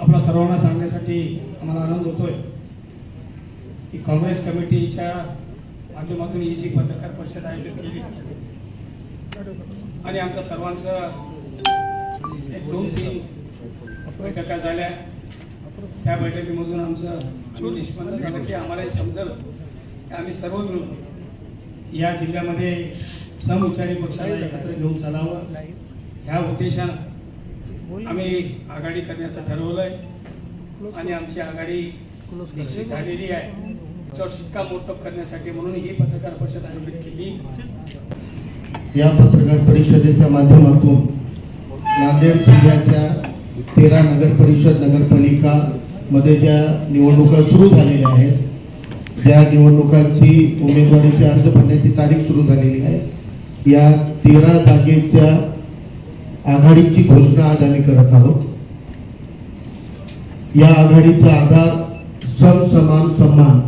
आपला सर्वांना सांगण्यासाठी आम्हाला आनंद होतोय की काँग्रेस कमिटीच्या माध्यमातून ही जी पत्रकार परिषद आयोजित केली. आणि आमच्या सर्वांचं एक दोन तीन बैठका झाल्या. त्या बैठकीमधून आमचं निष्पन्न झालं की आम्हाला हे समजलं की आम्ही सर्व मिळून या जिल्ह्यामध्ये समउच्चारी पक्षाला एकत्र घेऊन चालावं. ह्या उद्देशानं आम्ही आघाडी करण्याचं ठरवलंय. आणि आमची आघाडी निश्चित झालेली आहे. त्याच्यावर शिक्कामोर्तब करण्यासाठी म्हणून ही पत्रकार परिषद आयोजित केली. या पत्रकार परिषदेच्या माध्यमातून नांदेड जिल्ह्याच्या तेरा नगर परिषद नगरपालिका मध्ये ज्या निवडणुका सुरू झालेल्या आहेत ज्या निवडणुकांची उमेदवारीचे अर्ज भरण्याची तारीख सुरू झालेली आहे. या तेरा जागेच्या आघाडीची घोषणा आज आम्ही करत आहोत. या आघाडीचा आधार सम समान सन्मान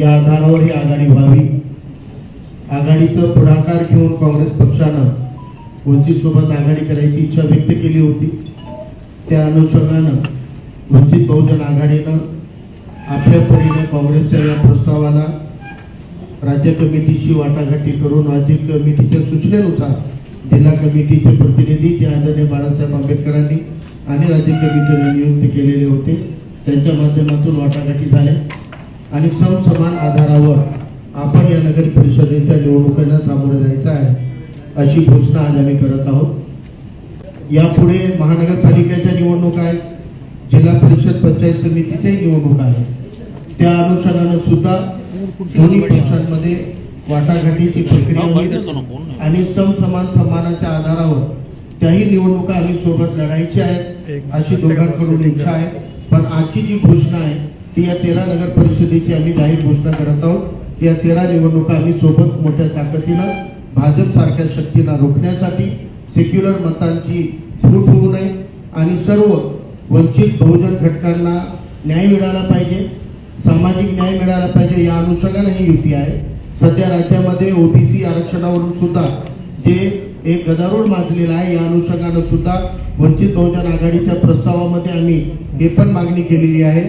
या आधारावर ही आघाडी व्हावी. आघाडीचं पुढाकार घेऊन काँग्रेस पक्षानं वंचितसोबत आघाडी करायची इच्छा व्यक्त केली होती. त्या अनुषंगानं वंचित बहुजन आघाडीनं आपल्या परीनं काँग्रेसच्या या प्रस्तावाला राज्य कमिटीशी वाटाघाटी करून राज्य कमिटीच्या सूचनेनुसार जिल्हा कमिटीचे प्रतिनिधी जे आदरणीय बाळासाहेब आंबेडकरांनी आणि राज्य कमिटीने नियुक्त केलेले होते त्यांच्या माध्यमातून वाटाघाटी झाल्या. आणि समसमान आधारावर आपण या नगर परिषदेच्या निवडणुकांना सामोरे जायचं आहे अशी घोषणा आज आम्ही करत आहोत. यापुढे महानगरपालिकेच्या निवडणुका आहेत जिल्हा परिषद पंचायत समितीच्याही निवडणुका आहेत. त्या अनुषंगानं सुद्धा दोन्ही पक्षांमध्ये वाटाघाटीची प्रक्रिया आणि समसमान सन्मानाच्या आधारावर त्याही निवडणुका आम्ही सोबत लढायच्या आहेत अशी दोघांकडून इच्छा आहे. पण आजची जी घोषणा आहे ती या तेरा नगर परिषदेची आम्ही जाहीर घोषणा करत आहोत. की या तेरा निवडणुका आम्ही सोबत मोठ्या ताकदीनं भाजप सारख्या शक्तींना रोखण्यासाठी सेक्युलर मतांची फूट होऊ नये आणि सर्व वंचित बहुजन घटकांना न्याय मिळाला पाहिजे सामाजिक न्याय मिळाला पाहिजे या अनुषंगाने ही युती आहे. सध्या राज्यामध्ये ओबीसी आरक्षणावरून सुद्धा जे एक गदारोळ माजलेला आहे या अनुषंगानं सुद्धा वंचित बहुजन आघाडीच्या प्रस्तावामध्ये आम्ही हे पण मागणी केलेली आहे.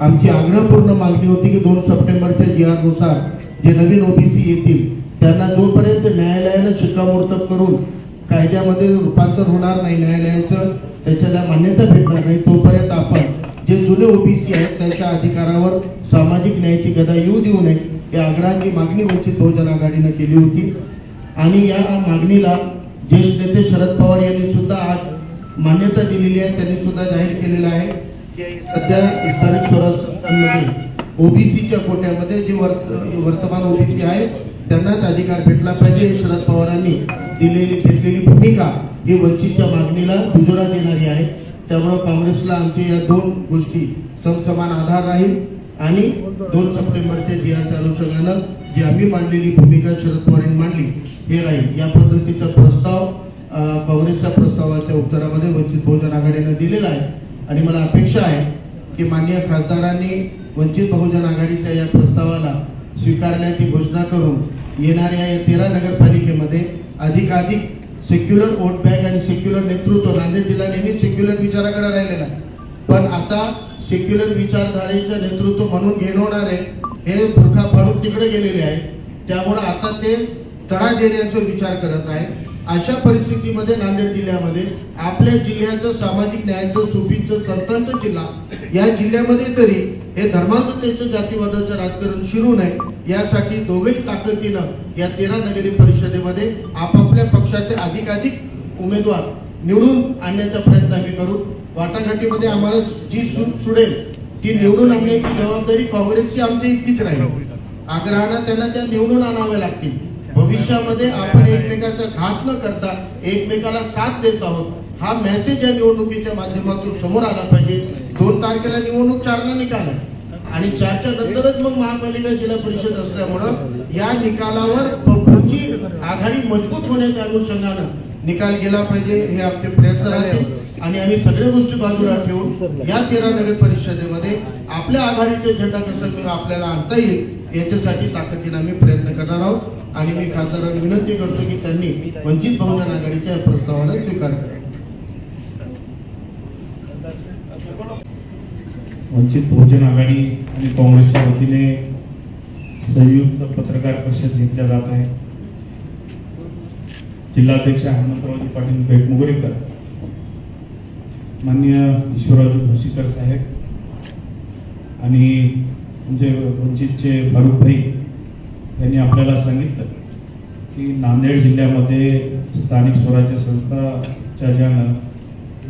आमची आग्रहपूर्ण मागणी होती की दोन सप्टेंबरच्या जी आर जे नवीन ओबीसी येतील त्यांना जोपर्यंत न्यायालयानं शिक्कामोर्तब करून कायद्यामध्ये रूपांतर होणार नाही न्यायालयाचं त्याच्याला मान्यता भेटणार नाही तोपर्यंत आपण जे जुने ओबीसी आहेत त्यांच्या अधिकारावर सामाजिक न्यायाची गदा येऊ देऊ नये या आग्रहाची मागणी वंचित बहुजन आघाडीनं केली होती. आणि या मागणीला ज्येष्ठ नेते शरद पवार यांनी सुद्धा आज मान्यता दिलेली आहे त्यांनी सुद्धा जाहीर केलेलं आहे की सध्या स्थानिक स्वराज्य संस्थांमध्ये ओबीसीच्या कोट्यामध्ये जे वर्त वर्तमान ओबीसी आहे त्यांनाच अधिकार भेटला पाहिजे. हे शरद पवारांनी दिलेली घेतलेली भूमिका ही वंचितच्या मागणीला दुजोरा देणारी आहे. त्यामुळं काँग्रेसला आमच्या या दोन गोष्टी समसमान आधार राहील आणि दोन सप्टेंबरच्या जी आरच्या अनुषंगानं जी आम्ही मांडलेली भूमिका शरद पवारांनी मांडली हे राहील. या पद्धतीचा प्रस्ताव काँग्रेसच्या प्रस्तावाच्या उत्तरामध्ये वंचित बहुजन आघाडीनं दिलेला आहे. आणि मला अपेक्षा आहे की माननीय खासदारांनी वंचित बहुजन आघाडीच्या या प्रस्तावाला स्वीकारण्याची घोषणा करून येणाऱ्या या तेरा नगरपालिकेमध्ये अधिकाधिक सेक्युलर वोट बँक आणि सेक्युलर नेतृत्व नांदेड जिल्हा नेहमी सेक्युलर विचाराकडे राहिलेला आहे पण आता सेक्युलर विचारधारेचं नेतृत्व म्हणून घेणवणारे हे बुरखा फाडून तिकडे गेलेले आहे. त्यामुळे आता ते तडा देण्याचा विचार करत आहे. अशा परिस्थितीमध्ये नांदेड जिल्ह्यामध्ये आपल्या जिल्ह्याचं सामाजिक न्यायाचं सुपीचं संतांचं जिल्हा या जिल्ह्यामध्ये तरी हे धर्मांततेचं जातीवादाचं राजकारण शिरू नये. यासाठी दोघेही ताकदीनं या तेरा नगरी परिषदेमध्ये आपापल्या पक्षाचे अधिकाधिक उमेदवार निवडून आणण्याचा प्रयत्न आम्ही करू. वाटाघाटीमध्ये आम्हाला जी सूट सुडेल ती निवडून आणण्याची जबाबदारी काँग्रेसची आमच्या इतकीच राहील. आग्रहानं त्यांना त्या निवडून आणाव्या लागतील. भविष्यामध्ये आपण एकमेकाचा घात न करता एकमेकाला साथ देत आहोत. हा मेसेज या निवडणुकीच्या माध्यमातून समोर आला पाहिजे. दोन तारखेला निवडणूक चारला निकाल आहे. आणि चारच्या नंतरच मग महापालिका जिल्हा परिषद असल्यामुळं या निकालावर पुढची आघाडी मजबूत होण्याच्या अनुषंगानं निकाल गेला पाहिजे हे आमचे प्रयत्न राहतील. आणि आम्ही सगळ्या गोष्टी बाजूला ठेवून या तेरा नगर परिषदेमध्ये आपल्या आघाडीचे झेंडा कसं आपल्याला आणता येईल याच्यासाठी ताकदीने आम्ही प्रयत्न करणार आहोत. आणि मी खासदारांना विनंती करतो की त्यांनी वंचित बहुजन आघाडीच्या या प्रस्तावाला स्वीकार करा. वंचित बहुजन आघाडी आणि काँग्रेसच्या वतीने संयुक्त पत्रकार परिषद घेतल्या जात आहे. जिल्हाध्यक्ष हनुमंतरावजी पाटील बेटमुगरीकर मान्य ईश्वरराजू भोसीकर साहेब आणि म्हणजे वंचितचे फारुख भाई यांनी आपल्याला सांगितलं की नांदेड जिल्ह्यामध्ये स्थानिक स्वराज्य संस्थाच्या ज्या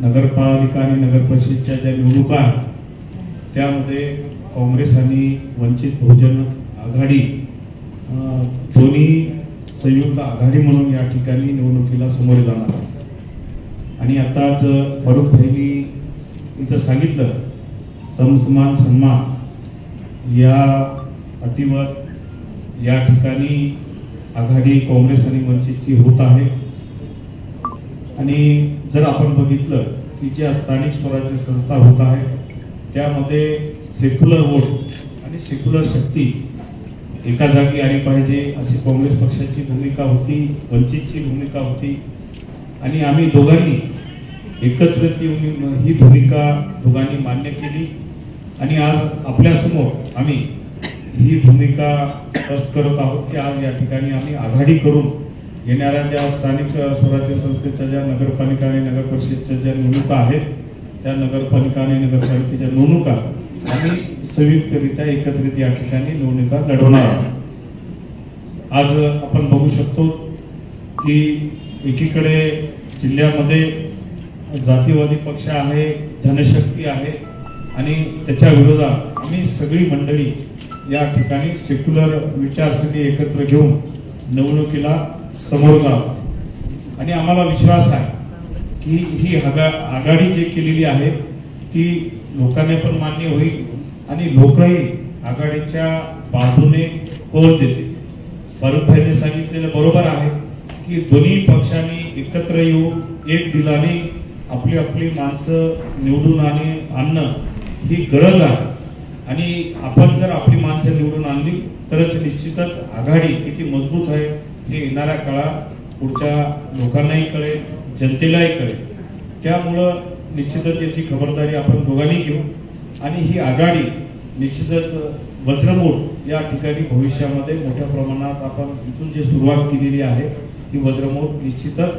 नगरपालिका आणि नगर परिषदच्या ज्या निवडणुका आहेत त्यामध्ये काँग्रेस आणि वंचित बहुजन आघाडी दोन्ही संयुक्त आघाडी म्हणून या ठिकाणी निवडणुकीला समोर जाणार आणि आताच फारुख भाईनी इथं सांगितलं समसमान सन्मान या अटीवर या ठिकाणी आघाडी काँग्रेस आणि वंचितची होत आहे. आणि जर आपण बघितलं की ज्या स्थानिक स्वराज्य संस्था होत आहे त्यामध्ये सेक्युलर वोट आणि सेक्युलर शक्ती एका जागी आली पाहिजे अशी काँग्रेस पक्षाची भूमिका होती वंचितची भूमिका होती. आणि आम्ही दोघांनी एकत्रित येऊन ही भूमिका दोघांनी मान्य केली. आणि आज आपल्यासमोर आम्ही ही भूमिका स्पष्ट करत आहोत की आज या ठिकाणी आम्ही आघाडी करून येणाऱ्या ज्या स्थानिक स्वराज्य संस्थेच्या ज्या नगरपालिका आणि नगर परिषदच्या ज्या निवडणुका आहेत त्या नगरपालिका आणि नगरपालिकेच्या निवडणुका आम्ही संयुक्तरित्या एकत्रित या ठिकाणी निवडणुका लढवणार आहोत. आज आपण बघू शकतो की एकीकडे जिल्ह्यामध्ये जातीवादी पक्ष आहे धनशक्ती आहे आणि त्याच्या विरोधात आम्ही सगळी मंडळी या ठिकाणी सेक्युलर विचारसरणी एकत्र घेऊन निवडणुकीला समोर जावं आणि आम्हाला विश्वास आहे की ही आगा आघाडी जी केलेली आहे ती लोकांना पण मान्य होईल आणि लोकही आघाडीच्या बाजूने कोल देते फारुख भाईने सांगितलेलं बरोबर आहे की दोन्ही पक्षांनी एकत्र येऊन एक दिलाने आपली आपली माणसं निवडून आणि आणणं ही गरज आहे. आणि आपण जर आपली माणसं निवडून आणली तरच निश्चितच आघाडी किती मजबूत आहे हे येणाऱ्या काळात पुढच्या लोकांनाही कळेल. जनतेलाही कळेल. त्यामुळं निश्चितच याची खबरदारी आपण दोघांनी घेऊ आणि ही आघाडी निश्चितच वज्रमूठ या ठिकाणी भविष्यामध्ये मोठ्या प्रमाणात आपण इथून जी सुरुवात केलेली आहे ती वज्रमूठ निश्चितच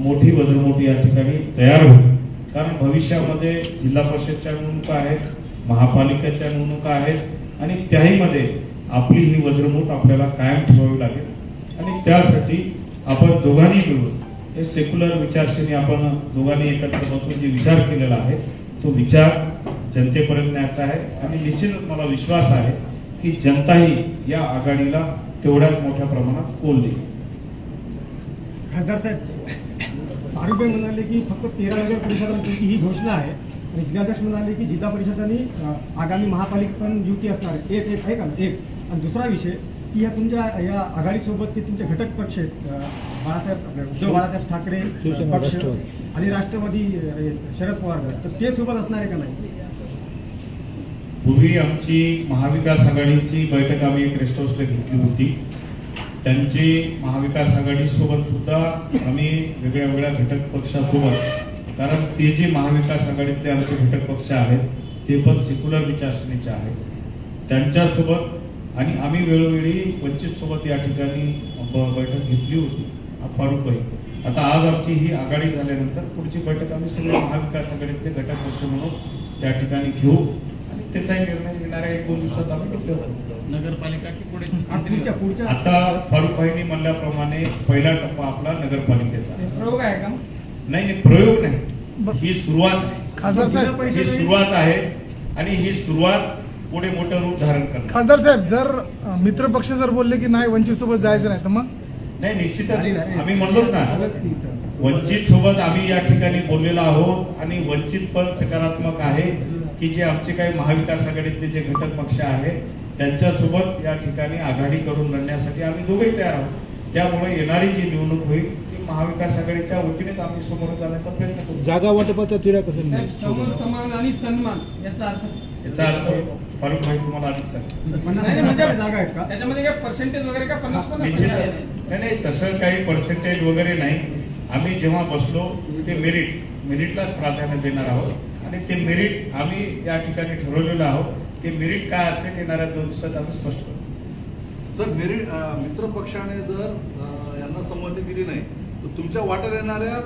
मोठी वज्रमूठ या ठिकाणी तयार होईल. कारण भविष्यामध्ये जिल्हा परिषदच्या निवडणुका आहेत महापालिकेच्या निवडणुका आहेत आणि त्याहीमध्ये आपली ही वज्रमूठ आपल्याला कायम ठेवावी लागेल. आणि त्यासाठी आपण दोघांनी मिळून हे सेक्युलर विचारश्रेणी आपण दोघांनी एकत्र बसून जे विचार केलेला आहे तो विचार जनतेपर्यंत न्यायचा आहे. आणि निश्चित मला विश्वास आहे की जनताही या आघाडीला तेवढ्याच मोठ्या प्रमाणात कोल देईल. खासदार साहेब आरोग्य म्हणाले की फक्त तेरा नगर परिषदांपैकी ही घोषणा आहे. आणि जिल्हाध्यक्ष म्हणाले की जिल्हा परिषदांनी आगामी महापालिका पण युती असणार एक एक आहे का? एक. आणि दुसरा विषय की या तुमच्या या आघाडीसोबत ते तुमचे घटक पक्ष आहेत बाळासाहेब उद्धव बाळासाहेब ठाकरे पक्ष. आणि राष्ट्रवादी शरद पवार गट. तर ते सोबत असणार आहे का नाही पूर्वी आमची महाविकास आघाडीची बैठक आम्ही एक रेस्ट हाऊसला घेतली होती त्यांची महाविकास आघाडी सोबत सुद्धा आम्ही वेगळ्या वेगळ्या घटक पक्षासोबत कारण ते जे महाविकास आघाडीतले आमचे घटक पक्ष आहेत ते पण सेक्युलर विचारसरणीचे आहेत त्यांच्यासोबत आणि आम्ही वेळोवेळी वंचित सोबत या ठिकाणी बैठक घेतली होती. फारुख भाई. आता आज आमची ही आघाडी झाल्यानंतर पुढची बैठक आम्ही सगळे महाविकास आघाडीतले घटक पक्ष म्हणून त्या ठिकाणी घेऊ. आणि त्याचाही निर्णय येणाऱ्या एक दोन दिवसात आम्ही घेतला नगरपालिका की पुढे? आता फारुख भाईंनी म्हणल्याप्रमाणे पहिला टप्पा आपला नगरपालिकेचा. प्रयोग आहे का? नाही नाही, प्रयोग नाही. ही सुरुवात ही सुरुवात आहे. आणि ही सुरुवात पुढे मोठं रूप धारण करणार. खासदार साहेब जर मित्र पक्ष जर बोलले की नाही वंचित सोबत जायचं नाही तर मग? नाही निश्चितच. आम्ही म्हणलोच ना. वंचित सोबत आम्ही या ठिकाणी बोललेलो आहोत आणि वंचित पण सकारात्मक आहे की जे आमचे काही महाविकास आघाडीतले जे घटक पक्ष आहेत त्यांच्यासोबत या ठिकाणी आघाडी करून लढण्यासाठी आम्ही दोघेही तयार आहोत. त्यामुळे येणारी जी निवडणूक होईल महाविकास आघाडीच्या वतीनेच आम्ही समोर जाण्याचा प्रयत्न करू. जागा वाटपाचा तिढा कसं साहेब, सम समान आणि सन्मान याचा अर्थ याचा अर्थ फारुख भाई तुम्हाला अधिक सांग म्हणजे जागा आहेत का? त्याच्यामध्ये काय पर्सेंटेज वगैरे का पन्नास पन्नास नाही नाही तसं काही पर्सेंटेज वगैरे नाही. आम्ही जेव्हा बसलो ते मेरिट मेरिटलाच प्राधान्य देणार आहोत. आणि ते मेरिट आम्ही या ठिकाणी ठरवलेलं आहोत. ते मेरिट काय असेल येणाऱ्या दोन दिवसात आम्ही स्पष्ट करू सर मेरिट मित्र पक्षाने जर यांना संमती दिली नाही तुमच्या वाट्यात येणाऱ्या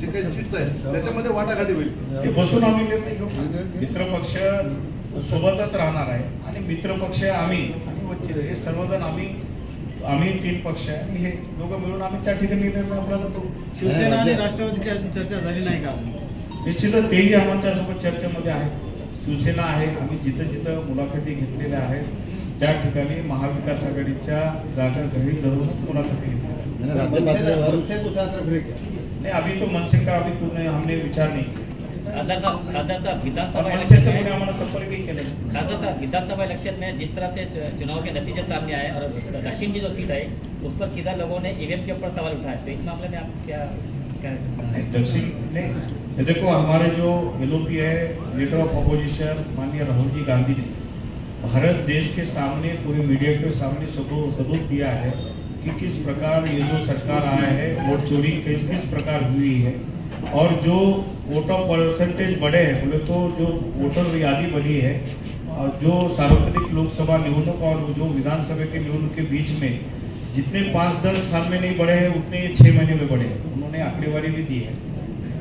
जे काही सीट्स आहेत त्याच्यामध्ये वाटाघाटी होईल. बसून आम्ही निर्णय घेऊ. मित्रपक्ष सोबतच राहणार आहे आणि मित्रपक्ष आम्ही. आणि वंचित हे सर्वजण आम्ही आम्ही तीन पक्ष आहे आणि हे दोघं मिळून आम्ही त्या ठिकाणी निर्णय आपल्याला करू शिवसेना आणि राष्ट्रवादीची अजून चर्चा झाली नाही का निश्चितच तेही आमच्यासोबत चर्चेमध्ये आहे शिवसेना आहे आम्ही जिथं जिथं मुलाखती घेतलेल्या आहेत. त्या ठिकाणी महाविकास आघाडीच्या जागा गृहीत धरूनच मुलाखती नहीं. अभी तो मनसे का अभी पूर्ण हमने विचार नहीं साहब विधानसभा इलेक्शन में विधानसभा इलेक्शन जिस तरह से चुनाव के नतीजे सामने आए और दक्षिण की जो सीट है उस पर सीधा लोगों ने ईवीएम के ऊपर सवाल उठाया तो इस मामले में आप क्या दक्षिण नहीं ये देखो हमारे जो एलओपी है लीडर ऑफ़ अपोजिशन माननीय राहुल जी गांधी ने भारत देश के सामने, पूरे मीडिया के सामने सबूत दिया है कि किस प्रकार ये जो सरकार आया है वोट चोरी किस किस प्रकार हुई है। और जो वोटर परसेंटेज बढ़े हैं, बोले तो जो वोटर यादी बनी है, और जो सार्वत्रिक लोकसभा निवडणूक और जो विधानसभा के निवडणूक के बीच में जितने पाँच दस साल में नहीं बढ़े हैं, उतने छह महीने में बढ़े हैं। उन्होंने आंकड़ेवारी भी दी है।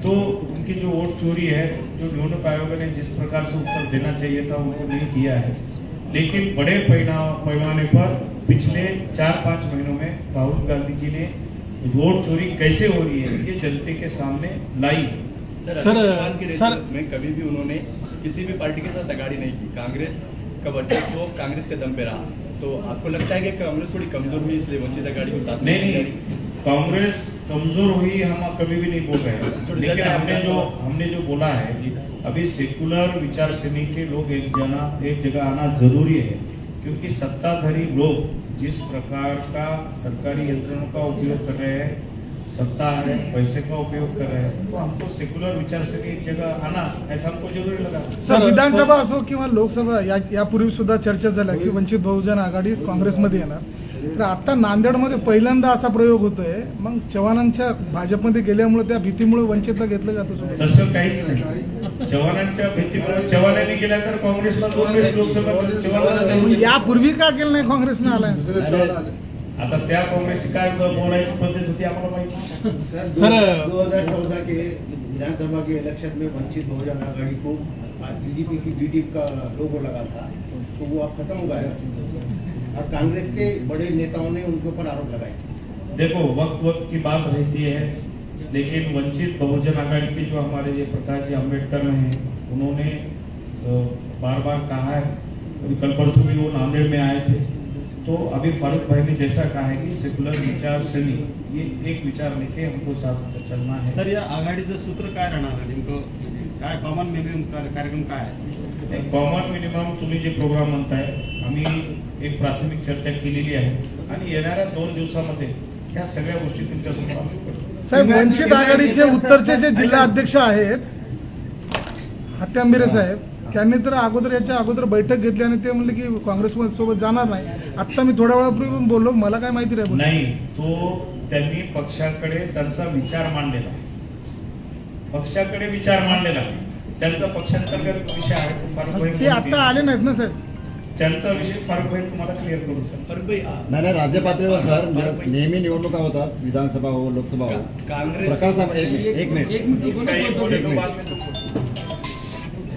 तो उनकी जो वोट चोरी है, जो निवडणूक आयोग ने जिस प्रकार से उत्तर देना चाहिए था, उनको नहीं दिया है। लेकिन बड़े पैमाने पर पिछले चार पाँच महीनों में राहुल गांधी जी ने वोट चोरी कैसे हो रही है? ये जनते के सामने लाई। है सर, सर के सर- में कभी भी उन्होंने किसी भी पार्टी के साथ अगाड़ी नहीं की। कांग्रेस का वर्चस्व कांग्रेस के दम पे रहा। तो आपको लगता है कि कांग्रेस थोड़ी कमज़ोर हुई इसलिए वंचित अगाड़ी को साथ नहीं नहीं। नहीं कांग्रेस कमजोर हुई हम कभी भी नहीं बोल रहे हैं लेकिन हमने जो हमने जो बोला है अभी सेकुलर विचार श्रेणी के लोग एक जना एक जगह आना जरूरी है क्योंकि सत्ताधारी लोग जिस प्रकार का सरकारी यंत्रणों का उपयोग कर रहे हैं सत्ता है पैसे का उपयोग कर रहे हैं तो हमको सेकुलर विचार श्रेणी एक जगह आना ऐसा हमको जरूरी लगा। सर विधानसभा असो किंवा लोकसभा या यापूर्वी सुद्धा चर्चा झाल्या की वंचित बहुजन आघाडी काँग्रेसमध्ये येणार. तर आता नांदेडमध्ये पहिल्यांदा असा प्रयोग होतोय. मग चव्हाणांच्या भाजपमध्ये गेल्यामुळे त्या भीतीमुळे वंचितला घेतलं जातं तसं काहीच नाही. जवानांच्या भीतीमुळे जवानांनी गेल्या तर काँग्रेसला दोन लोकसभा यापूर्वी का केलं नाही काँग्रेसने आलाय आता त्या काँग्रेसची काय बोलायची पद्धत होती आम्हाला माहिती सर- दो हजार चौदह के विधानसभा के इलेक्शन में वंचित बहुजन आघाड़ी को बीजेपी की जीडी का लोगो लगा था तो वो अब खत्म हो गया और कांग्रेस के बड़े नेताओं ने उनके ऊपर आरोप लगाए। देखो वक्त वक्त की बात रहती है लेकिन वंचित बहुजन आघाड़ी के जो हमारे ये प्रकाश जी अम्बेडकर हैं उन्होंने बार बार कहा है अभी कल परसों भी वो नांदेड़ में आए थे। तो अभी फारूक भाई ने जैसा कहा है कि सेकुलर विचार श्रेणी ये एक विचार लेके हमको साथ चलना है। सर या आघाडीचं सूत्र काय राहणार? आहे नेमकं काय कॉमन मिनिमम कार्यक्रम काय आहे? कॉमन मिनिमम तुम्ही जे प्रोग्राम म्हणताय आम्ही एक प्राथमिक चर्चा केलेली आहे. आणि येणाऱ्या दोन दिवसामध्ये ह्या सगळ्या गोष्टी तुमच्यासमोर साहेब वंचित आघाडीचे उत्तरचे जे जिल्हा अध्यक्ष आहेत हत्यांबिरे साहेब त्यांनी तर अगोदर याच्या अगोदर बैठक घेतली आणि ते म्हणले की काँग्रेस सोबत जाणार नाही. आता मी थोड्या वेळापूर्वी पण बोललो मला काय माहिती बोललो. नाही तो त्यांनी पक्षाकडे त्यांचा विचार मांडलेला पक्षाकडे विचार मांडलेला त्यांचा पक्षांतर्गत विषय आहे. ते आता आले नाहीत ना साहेब. त्यांचा विषय फारुख भाई तुम्हाला क्लिअर करू सर फर्क भाई नाही नाही राज्य पातळीवर सर नेहमी निवडणुका होतात विधानसभा हो लोकसभा हो. कांग्रेस प्रकाश एक मिनिट.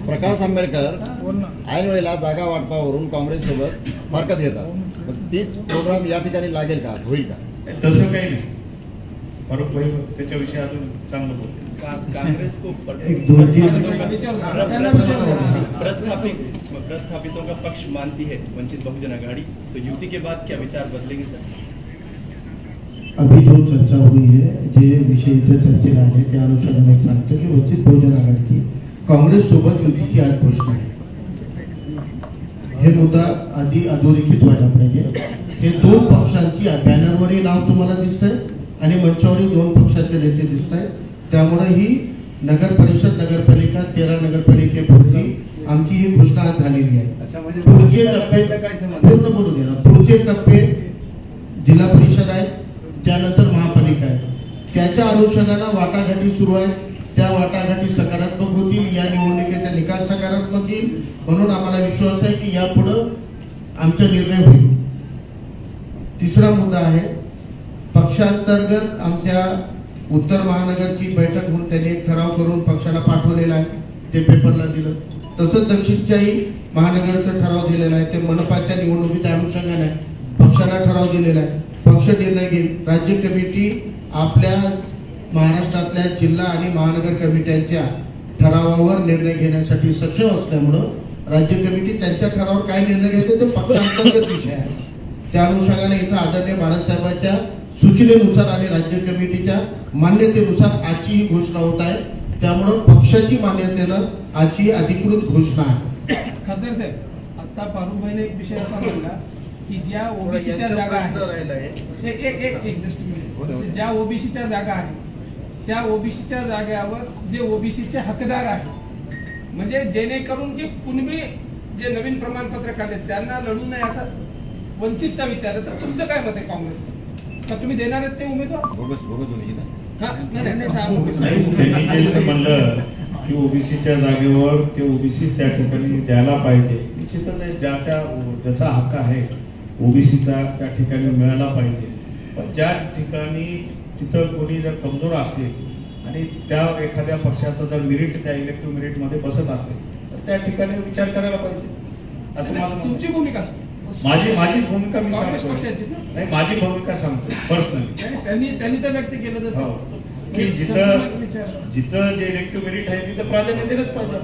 प्रकाश आंबेडकर ऐन वेळेला जागा वाटपावरून काँग्रेस सोबत हरकत घेतात. मग तीच प्रोग्राम या ठिकाणी लागेल का? होईल का? तसं काही नाही. फारुख भाई त्याच्याविषयी अजून चांगलं बोलते. का- कांग्रेस को प्रस्थापित प्रस्थापितों का पक्ष मानती है वंचित बहुजन अघाड़ी तो युति के बाद क्या विचार बदलेंगे सर? अभी जो चर्चा हुई है जे विषय इथे चर्चेला आले त्या अनुषंगाने एक सांगतो की वंचित बहुजन आघाडीची काँग्रेस सोबत युतीची आज घोषणा आहे हे मुद्दा आधी अधोरेखित व्हायला पाहिजे. हे दोन पक्षांची बॅनरवरही नाव तुम्हाला दिसतंय. आणि मंचावरही दोन पक्षाचे नेते दिसत आहेत त्यामुळे ही नगर परिषद नगरपालिका तेरा नगरपालिकेपुरती आमची ही घोषणा आज झालेली आहे. पुढचे टप्पे पूर्ण बोलू दे ना पुढचे टप्पे जिल्हा परिषद आहे त्यानंतर महापालिका आहे त्याच्या अनुषंगानं वाटाघाटी सुरू आहे त्या वाटाघाटी सकारात्मक या निवडणुकीचा निकाल सकारात्मक येईल. म्हणून आम्हाला विश्वास आहे की यापुढं आमचा निर्णय होईल. तिसरा मुद्दा आहे पक्षांतर्गत आमच्या उत्तर महानगरची बैठक होऊन त्यांनी एक ठराव करून पक्षाला पाठवलेला आहे. ते पेपरला दिलं. तसंच दक्षिणच्याही महानगराचा ठराव दिलेला आहे. ते मनपाच्या निवडणुकीच्या अनुषंगाने पक्षाला ठराव दिलेला आहे. पक्ष निर्णय घेईल. राज्य कमिटी आपल्या महाराष्ट्रातल्या जिल्हा आणि महानगर कमिट्यांच्या ठरावावर निर्णय घेण्यासाठी सक्षम असल्यामुळं राज्य कमिटी त्यांच्या ठरावावर काय निर्णय घ्यायचे ते पक्षांतर्गत विषय आहे. त्या अनुषंगाने इथं आदरणीय बाळासाहेबांच्या सूचनेनुसार आणि राज्य कमिटीच्या मान्यतेनुसार आजची ही घोषणा होत आहे. त्यामुळं पक्षाची मान्यतेनं आजची अधिकृत घोषणा आहे. खासदार साहेब आता फारुखभाईने एक विषय असा मांडला की ज्या ओबीसीच्या जागा आहेत. एक एक एक एक just minute. ज्या ओबीसीच्या जागा आहेत त्या ओबीसीच्या जाग्यावर जे ओबीसीचे हकदार आहेत म्हणजे जेणेकरून की कुणबी जे नवीन प्रमाणपत्र काढले त्यांना लढू नये असा वंचितचा विचार आहे तर तुमचं काय मत आहे काँग्रेस तर तुम्ही देणार आहेत ते उमेदवार? बोगस बोगस होईल ना हा नाही, नाही, नाही, साहेब, बोगस. नाही त्यांनी जे असं म्हणलं की ओबीसीच्या जागेवर ते ओबीसी त्या ठिकाणी द्यायला पाहिजे. निश्चितच आहे, ज्याच्या ज्याचा हक्क आहे ओबीसीचा त्या ठिकाणी मिळाला पाहिजे. पण ज्या ठिकाणी तिथं कोणी जर कमजोर असेल आणि त्या एखाद्या पक्षाचं जर मेरिट त्या इलेक्टिव्ह मेरिटमध्ये बसत असेल तर त्या ठिकाणी विचार करायला पाहिजे. असं माझं म्हणणं आहे. तुमची भूमिका असते. माझी माझी भूमिका मी सांगतो? नाही माझी भूमिका सांगतो पर्सनली त्यांनी त्यांनी तर व्यक्त केलं हो. जसं की जिथं. जिथं जे इलेक्टिव्ह मेरिट आहे तिथं प्राधान्य दिलंच पाहिजे